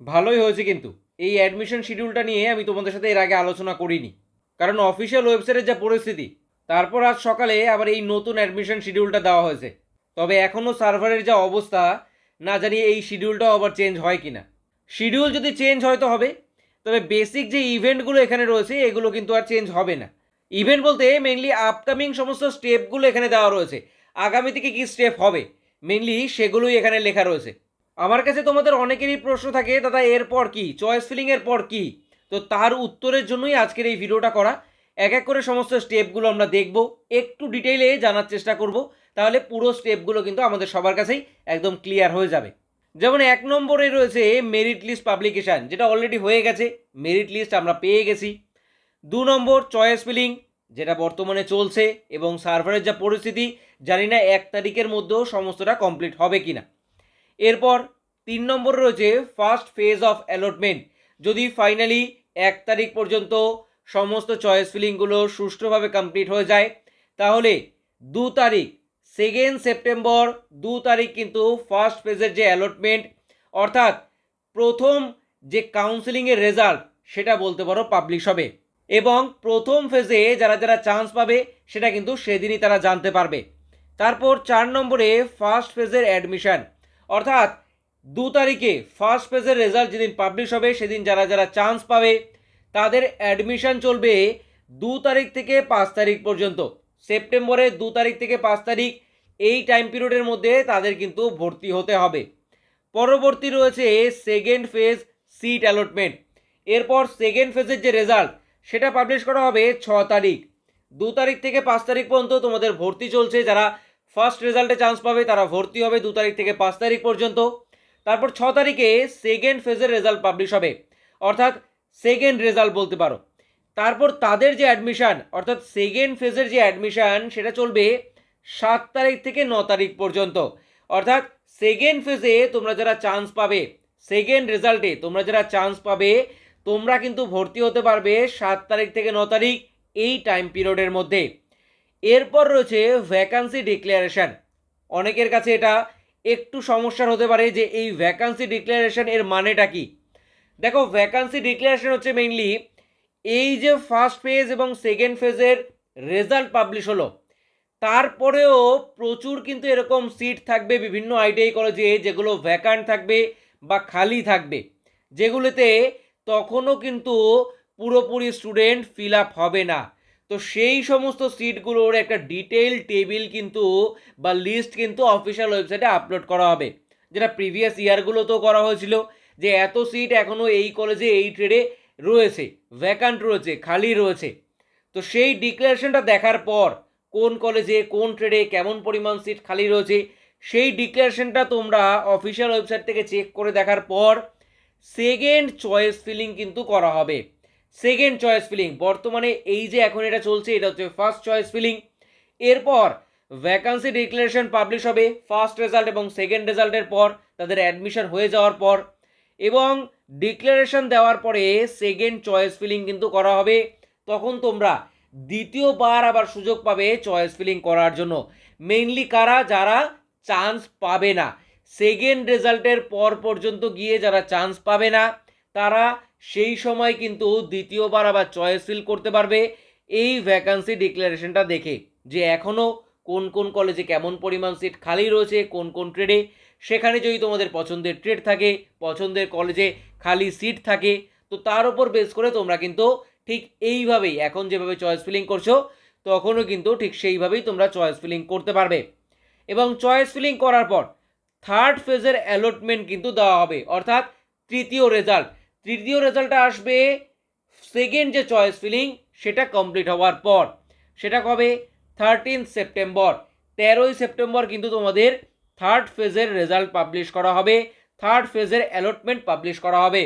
ভালোই হয়েছে কিন্তু। এই অ্যাডমিশন শিডিউলটা নিয়ে আমি তোমাদের সাথে এর আগে আলোচনা করিনি। কারণ অফিসিয়াল ওয়েবসাইটের যা পরিস্থিতি, তারপর আজ সকালে আবার এই নতুন অ্যাডমিশন শিডিউলটা দেওয়া হয়েছে। তবে এখনও সার্ভারের যা অবস্থা, না জানি এই শিডিউলটাও আবার চেঞ্জ হয় কি না শিডিউল যদি চেঞ্জ হয়তো হবে, তবে বেসিক যে ইভেন্টগুলো এখানে রয়েছে, এগুলো কিন্তু আর চেঞ্জ হবে না। ইভেন্ট বলতে মেনলি আপকামিং সমস্ত স্টেপগুলো এখানে দেওয়া রয়েছে। আগামী থেকে কী স্টেপ হবে? মেনলি সেগুলোই এখানে লেখা রয়েছে। আমার কাছে তোমাদের অনেকেরই প্রশ্ন থাকে, দাদা, এরপর কি? চয়েস ফিলিংয়ের পর কি? তো তার উত্তরের জন্যই আজকের এই ভিডিওটা করা। এক এক করে সমস্ত স্টেপগুলো আমরা দেখব, একটু ডিটেইলে জানার চেষ্টা করব, তাহলে পুরো স্টেপগুলো কিন্তু আমাদের সবার কাছেই একদম ক্লিয়ার হয়ে যাবে। যেমন এক নম্বরে রয়েছে মেরিট লিস্ট পাবলিকেশান, যেটা অলরেডি হয়ে গেছে, মেরিট লিস্ট আমরা পেয়ে গেছি। দু নম্বর চয়েস ফিলিং, যেটা বর্তমানে চলছে এবং সার্ভারের যা পরিস্থিতি, জানি না এক তারিখের মধ্যেও সমস্তটা কমপ্লিট হবে কি না এরপর তিন নম্বর রয়েছে ফার্স্ট ফেজ অফ অ্যালটমেন্ট। যদি ফাইনালি এক তারিখ পর্যন্ত সমস্ত চয়েস ফিলিংগুলো সুষ্ঠুভাবে কমপ্লিট হয়ে যায়, তাহলে দু তারিখ সেকেন্ড সেপ্টেম্বর দু তারিখ কিন্তু ফার্স্ট ফেজের যে অ্যালটমেন্ট অর্থাৎ প্রথম যে কাউন্সিলিংয়ের রেজাল্ট সেটা বলতে পারো পাবলিশ হবে এবং প্রথম ফেজে যারা যারা চান্স পাবে, সেটা কিন্তু সেদিনই তারা জানতে পারবে। তারপর চার নম্বরে ফার্স্ট ফেজের অ্যাডমিশন অর্থাৎ দু তারিখে ফার্স্ট ফেজের রেজাল্ট যেদিন পাবলিশ হবে, সেদিন যারা যারা চান্স পাবে, তাদের অ্যাডমিশন চলবে দু তারিখ থেকে পাঁচ তারিখ পর্যন্ত। সেপ্টেম্বরের দু তারিখ থেকে পাঁচ তারিখ, এই টাইম পিরিয়ডের মধ্যে তাদের কিন্তু ভর্তি হতে হবে। পরবর্তী রয়েছে সেকেন্ড ফেজ সিট অ্যালটমেন্ট এরপর সেকেন্ড ফেজের যে রেজাল্ট সেটা পাবলিশ করা হবে ছ তারিখ। দু তারিখ থেকে পাঁচ তারিখ পর্যন্ত তোমাদের ভর্তি চলছে যারা ফার্স্ট রেজাল্টে চান্স পাবে, তারা ভর্তি হবে দু তারিখ থেকে পাঁচ তারিখ পর্যন্ত। তারপর ছ তারিখে সেকেন্ড ফেজের রেজাল্ট পাবলিশ হবে। অর্থাৎ সেকেন্ড রেজাল্ট বলতে পারো। তারপর তাদের যে অ্যাডমিশান অর্থাৎ সেকেন্ড ফেজের যে অ্যাডমিশান সেটা চলবে সাত তারিখ থেকে ন তারিখ পর্যন্ত। অর্থাৎ সেকেন্ড ফেজে তোমরা যারা চান্স পাবে সেকেন্ড রেজাল্টে তোমরা যারা চান্স পাবে, তোমরা কিন্তু ভর্তি হতে পারবে সাত তারিখ থেকে ন তারিখ এই টাইম পিরিয়ডের মধ্যে। এরপর রয়েছে ভ্যাকান্সি ডিক্লারেশন অনেকের কাছে এটা একটু সমস্যার হতে পারে যে এই ভ্যাকান্সি ডিক্লারেশন এর মানেটা কি? দেখো ভ্যাকান্সি ডিক্লারেশন হচ্ছে মেইনলি এই যে ফার্স্ট ফেজ এবং সেকেন্ড ফেজের রেজাল্ট পাবলিশ হলো। তারপরেও প্রচুর কিন্তু এরকম সিট থাকবে বিভিন্ন আইটিআই কলেজে যেগুলো ভ্যাকান্ট থাকবে বা খালি থাকবে। যেগুলোতে তখনও কিন্তু পুরোপুরি স্টুডেন্ট ফিল আপ হবে না। তো সেই সমস্ত সিটগুলোর একটা ডিটেইল টেবিল কিন্তু বা লিস্ট কিন্তু অফিসিয়াল ওয়েবসাইটে আপলোড করা হবে। যেটা প্রিভিয়াস ইয়ারগুলোতেও করা হয়েছিল যে এত সিট এখনও এই কলেজে এই ট্রেডে রয়েছে ভ্যাকান্ট রয়েছে, খালি রয়েছে। তো সেই ডিক্লারেশনটা দেখার পর কোন কলেজে কোন ট্রেডে কেমন পরিমাণ সিট খালি রয়েছে, সেই ডিক্লারেশনটা তোমরা অফিসিয়াল ওয়েবসাইট থেকে চেক করে দেখার পর সেকেন্ড চয়েস ফিলিং কিন্তু করা হবে। সেকেন্ড চয়েস ফিলিং বর্তমানে এই যে এখন এটা চলছে, এটা হচ্ছে ফার্স্ট চয়েস ফিলিং এরপর ভ্যাকান্সি ডিক্লারেশন পাবলিশ হবে ফার্স্ট রেজাল্ট এবং সেকেন্ড রেজাল্টের পর তাদের অ্যাডমিশন হয়ে যাওয়ার পর। এবং ডিক্লারেশন দেওয়ার পরে সেকেন্ড চয়েস ফিলিং কিন্তু করা হবে। তখন তোমরা দ্বিতীয়বার আবার সুযোগ পাবে চয়েস ফিলিং করার জন্য। মেইনলি কারা? যারা চান্স পাবে না। সেকেন্ড রেজাল্টের পর পর্যন্ত গিয়ে যারা চান্স পাবে না, তারা সেই সময় কিন্তু দ্বিতীয়বার আবার চয়েস ফিল করতে পারবে এই ভ্যাকান্সি ডিক্লারেশনটা দেখে যে এখনও কোন কোন কলেজে কেমন পরিমাণ সিট খালি রয়েছে, কোন কোন ট্রেডে সেখানে যদি তোমাদের পছন্দের ট্রেড থাকে, পছন্দের কলেজে খালি সিট থাকে, তো তার উপর বেস করে তোমরা কিন্তু ঠিক এইভাবেই, এখন যেভাবে চয়েস ফিলিং করছ, তখনও কিন্তু ঠিক সেইভাবেই তোমরা চয়েস ফিলিং করতে পারবে। এবং চয়েস ফিলিং করার পর থার্ড ফেজের অ্যালটমেন্ট কিন্তু দেওয়া হবে, অর্থাৎ তৃতীয় রেজাল্ট তৃতীয় রেজাল্টটা আসবে সেকেন্ড যে চয়েস ফিলিং সেটা কমপ্লিট হওয়ার পর। সেটা কবে? থার্টিন সেপ্টেম্বর তেরোই সেপ্টেম্বর কিন্তু তোমাদের থার্ড ফেজের রেজাল্ট পাবলিশ করা হবে। থার্ড ফেজের অ্যালটমেন্ট পাবলিশ করা হবে।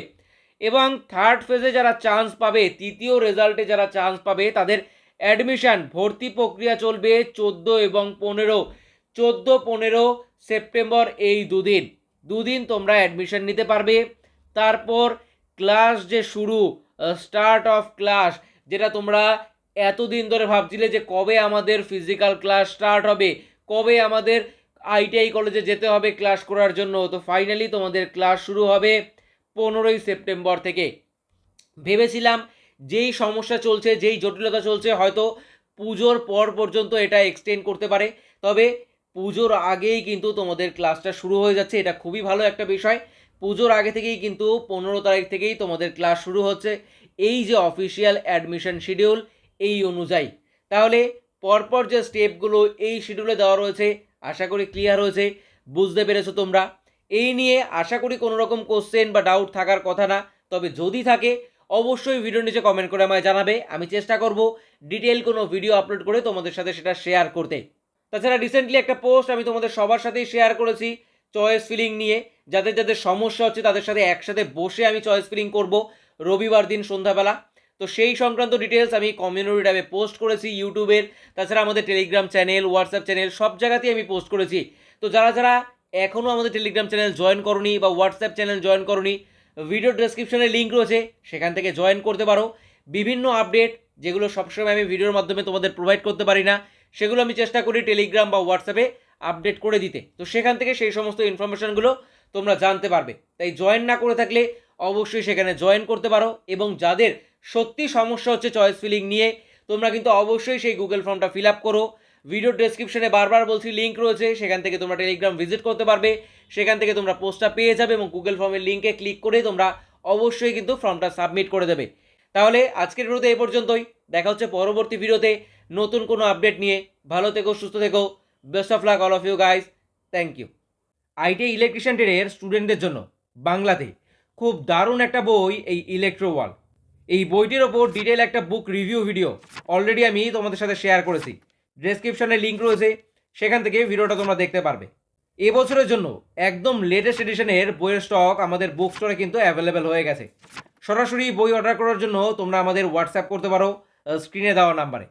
এবং থার্ড ফেজে যারা চান্স পাবে, তৃতীয় রেজাল্টে যারা চান্স পাবে, তাদের অ্যাডমিশন ভর্তি প্রক্রিয়া চলবে চোদ্দ এবং পনেরো। চোদ্দ, পনেরো সেপ্টেম্বর এই দুদিন। দুদিন তোমরা অ্যাডমিশন নিতে পারবে। তারপর ক্লাস যে শুরু স্টার্ট অফ ক্লাস যেটা তোমরা এতদিন ধরে ভাবছিলে যে কবে আমাদের ফিজিক্যাল ক্লাস স্টার্ট হবে, কবে আমাদের আইটিআই কলেজে যেতে হবে ক্লাস করার জন্য, তো ফাইনালি তোমাদের ক্লাস শুরু হবে পনেরোই সেপ্টেম্বর থেকে। ভেবেছিলাম যেই সমস্যা চলছে, যেই জটিলতা চলছে, হয়তো পুজোর পর পর্যন্ত এটা এক্সটেন্ড করতে পারে, তবে পুজোর আগেই কিন্তু তোমাদের ক্লাসটা শুরু হয়ে যাচ্ছে, এটা খুবই ভালো একটা বিষয়। পুজোর আগে থেকেই কিন্তু পনেরো তারিখ থেকেই তোমাদের ক্লাস শুরু হচ্ছে। এই যে অফিসিয়াল অ্যাডমিশন শিডিউল এই অনুযায়ী। তাহলে পরপর যে স্টেপগুলো এই শিডিউলে দেওয়া রয়েছে, আশা করি ক্লিয়ার হয়েছে, বুঝতে পেরেছ তোমরা। এই নিয়ে আশা করি কোনো রকম কোশ্চেন বা ডাউট থাকার কথা না, তবে যদি থাকে, অবশ্যই ভিডিও নিচে কমেন্ট করে আমায় জানাবে। আমি চেষ্টা করব ডিটেল কোনো ভিডিও আপলোড করে তোমাদের সাথে সেটা শেয়ার করতে। তাছাড়া রিসেন্টলি একটা পোস্ট আমি তোমাদের সবার সাথেই শেয়ার করেছি চয়েস ফিলিং নিয়ে। যাদের যাদের সমস্যা হচ্ছে তাদের সাথে একসাথে বসে আমি চয়েস ফিলিং করব রবিবার দিন সন্ধ্যাবেলা। তো সেই সংক্রান্ত ডিটেলস আমি কমিউনিটি ট্যাবে পোস্ট করেছি ইউটিউবের তাছাড়া আমাদের টেলিগ্রাম চ্যানেল হোয়াটসঅ্যাপ চ্যানেল সব জায়গাতেই আমি পোস্ট করেছি। তো যারা যারা এখনও আমাদের টেলিগ্রাম চ্যানেল জয়েন করনি বা হোয়াটসঅ্যাপ চ্যানেল জয়েন করনি ভিডিও ডেসক্রিপশনে লিঙ্ক রয়েছে, সেখান থেকে জয়েন করতে পারো। বিভিন্ন আপডেট যেগুলো সবসময় আমি ভিডিওর মাধ্যমে তোমাদের প্রোভাইড করতে পারি না, সেগুলো আমি চেষ্টা করি টেলিগ্রাম বা হোয়াটসঅ্যাপে আপডেট করে দিতে। তো সেখান থেকে সেই সমস্ত ইনফরমেশনগুলো তোমরা জানতে পারবে। তাই জয়েন না করে থাকলে অবশ্যই সেখানে জয়েন করতে পারো এবং যাদের সত্যি সমস্যা হচ্ছে চয়েস ফিলিং নিয়ে, তোমরা কিন্তু অবশ্যই সেই গুগল ফর্মটা ফিল আপ করো। ভিডিও ডেসক্রিপশনে বারবার বলছি লিঙ্ক রয়েছে, সেখান থেকে তোমরা টেলিগ্রাম ভিজিট করতে পারবে। সেখান থেকে তোমরা পোস্টটা পেয়ে যাবে এবং গুগল ফর্মের লিঙ্কে ক্লিক করে তোমরা অবশ্যই কিন্তু ফর্মটা সাবমিট করে দেবে। তাহলে আজকের ভিডিওতে এই পর্যন্তই। দেখা হচ্ছে পরবর্তী ভিডিওতে নতুন কোনো আপডেট নিয়ে। ভালো থেকো, সুস্থ থেকো। Best of luck all of you guys thank you IT electrician ট্রেডের স্টুডেন্টদের জন্য, বাংলাতে। খুব দারুণ একটা বই এই ইলেকট্রো ওয়াল এই বইটির ওপর ডিটেল একটা বুক রিভিউ ভিডিও অলরেডি আমি তোমাদের সাথে শেয়ার করেছি। ডেসক্রিপশনে লিঙ্ক রয়েছে, সেখান থেকে ভিডিওটা তোমরা দেখতে পারবে। এবছরের জন্য একদম লেটেস্ট এডিশনের বইয়ের স্টক আমাদের বুক স্টোরে কিন্তু অ্যাভেলেবেল হয়ে গেছে। সরাসরি বই অর্ডার করার জন্য তোমরা আমাদের হোয়াটসঅ্যাপ করতে পারো স্ক্রিনে দেওয়া নাম্বারে